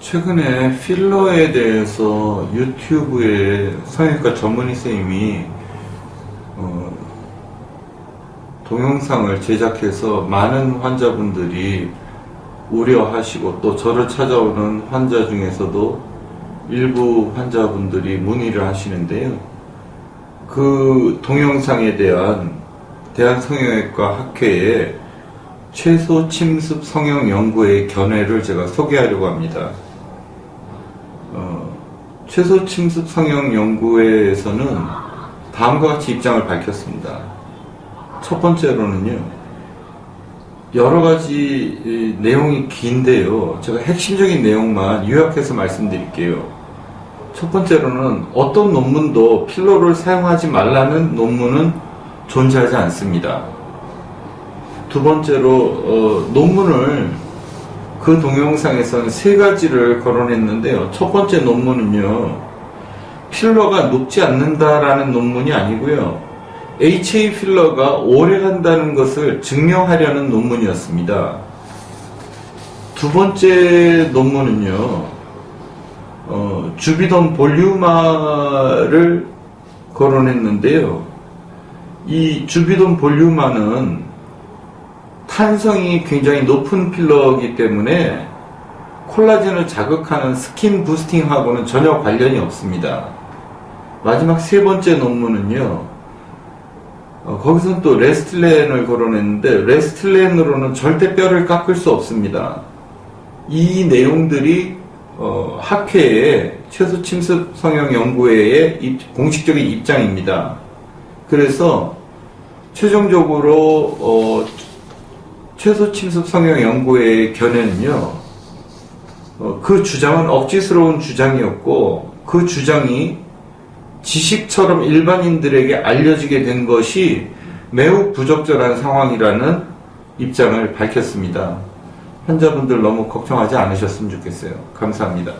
최근에 필러에 대해서 유튜브에 성형외과 전문의 선생님이 어, 동영상을 제작해서 많은 환자분들이 우려하시고 또 저를 찾아오는 환자 중에서도 일부 환자분들이 문의를 하시는데요. 그 동영상에 대한 대한성형외과 학회의 최소 침습 성형 연구의 견해를 제가 소개하려고 합니다. 어, 최소 침습 성형 연구회에서는 다음과 같이 입장을 밝혔습니다. 첫 번째로는요, 여러 가지 이, 내용이 긴데요. 제가 핵심적인 내용만 요약해서 말씀드릴게요. 첫 번째로는 어떤 논문도 필러를 사용하지 말라는 논문은 존재하지 않습니다. 두 번째로 어, 논문을 그 동영상에서는 세 가지를 거론했는데요. 첫 번째 논문은요. 필러가 녹지 않는다라는 논문이 아니고요. HA 필러가 오래 간다는 것을 증명하려는 논문이었습니다. 두 번째 논문은요. 어, 주비돈 볼륨화를 거론했는데요. 이 주비돈 볼륨화는 탄성이 굉장히 높은 필러이기 때문에 콜라겐을 자극하는 스킨 부스팅하고는 전혀 관련이 없습니다. 마지막 세 번째 논문은요. 어, 거기서는 또 레스틀렌을 거론했는데 레스틀렌으로는 절대 뼈를 깎을 수 없습니다. 이 내용들이 어, 학회의 최소 침습 성형 연구회의 입- 공식적인 입장입니다. 그래서 최종적으로 어, 최소 침습 성형 연구회의 견해는요. 어, 그 주장은 억지스러운 주장이었고 그 주장이 지식처럼 일반인들에게 알려지게 된 것이 매우 부적절한 상황이라는 입장을 밝혔습니다. 환자분들 너무 걱정하지 않으셨으면 좋겠어요. 감사합니다.